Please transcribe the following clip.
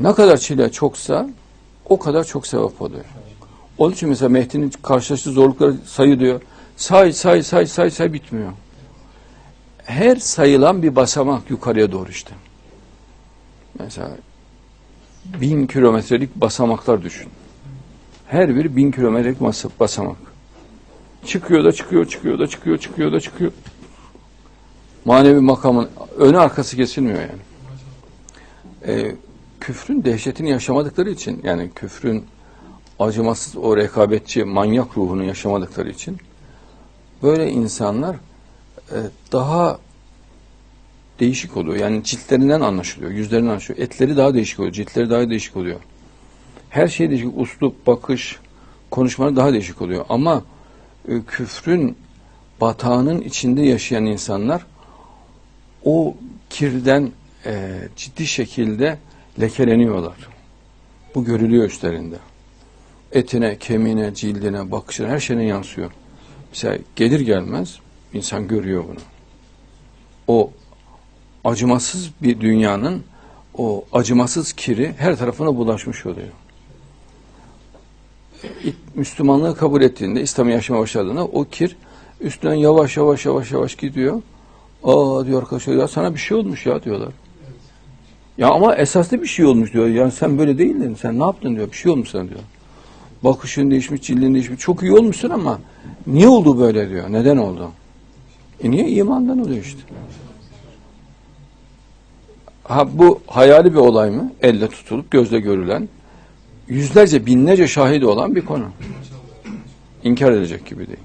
Ne kadar çile çoksa o kadar çok sevap oluyor. Onun için mesela Mehdi'nin karşılaştığı zorlukları sayı diyor. Say say say say say bitmiyor. Her sayılan bir basamak yukarıya doğru işte. Mesela bin kilometrelik basamaklar düşün. Her biri bin kilometrelik bas- basamak. Çıkıyor da çıkıyor, çıkıyor da çıkıyor, çıkıyor da çıkıyor. Manevi makamın önü arkası kesilmiyor yani. Ee, küfrün dehşetini yaşamadıkları için yani küfrün acımasız o rekabetçi manyak ruhunu yaşamadıkları için böyle insanlar e, daha değişik oluyor. Yani ciltlerinden anlaşılıyor, yüzlerinden anlaşılıyor. Etleri daha değişik oluyor, ciltleri daha değişik oluyor. Her şey değişik. Uslup, bakış, konuşmaları daha değişik oluyor. Ama e, küfrün batağının içinde yaşayan insanlar o kirden e, ciddi şekilde lekeleniyorlar. Bu görülüyor üstlerinde. Etine, kemiğine, cildine, bakışına, her şeyine yansıyor. Mesela gelir gelmez insan görüyor bunu. O acımasız bir dünyanın o acımasız kiri her tarafına bulaşmış oluyor. Müslümanlığı kabul ettiğinde, İslam'ı yaşamaya başladığında o kir üstünden yavaş yavaş yavaş yavaş gidiyor. Aa diyor arkadaşlar ya sana bir şey olmuş ya diyorlar. Ya ama esaslı bir şey olmuş diyor. Yani sen böyle değildin. Sen ne yaptın diyor. Bir şey olmuş sana diyor. Bakışın değişmiş, cildin değişmiş. Çok iyi olmuşsun ama niye oldu böyle diyor. Neden oldu? E niye? imandan oluyor işte. Ha bu hayali bir olay mı? Elle tutulup gözle görülen yüzlerce binlerce şahidi olan bir konu. İnkar edecek gibi değil.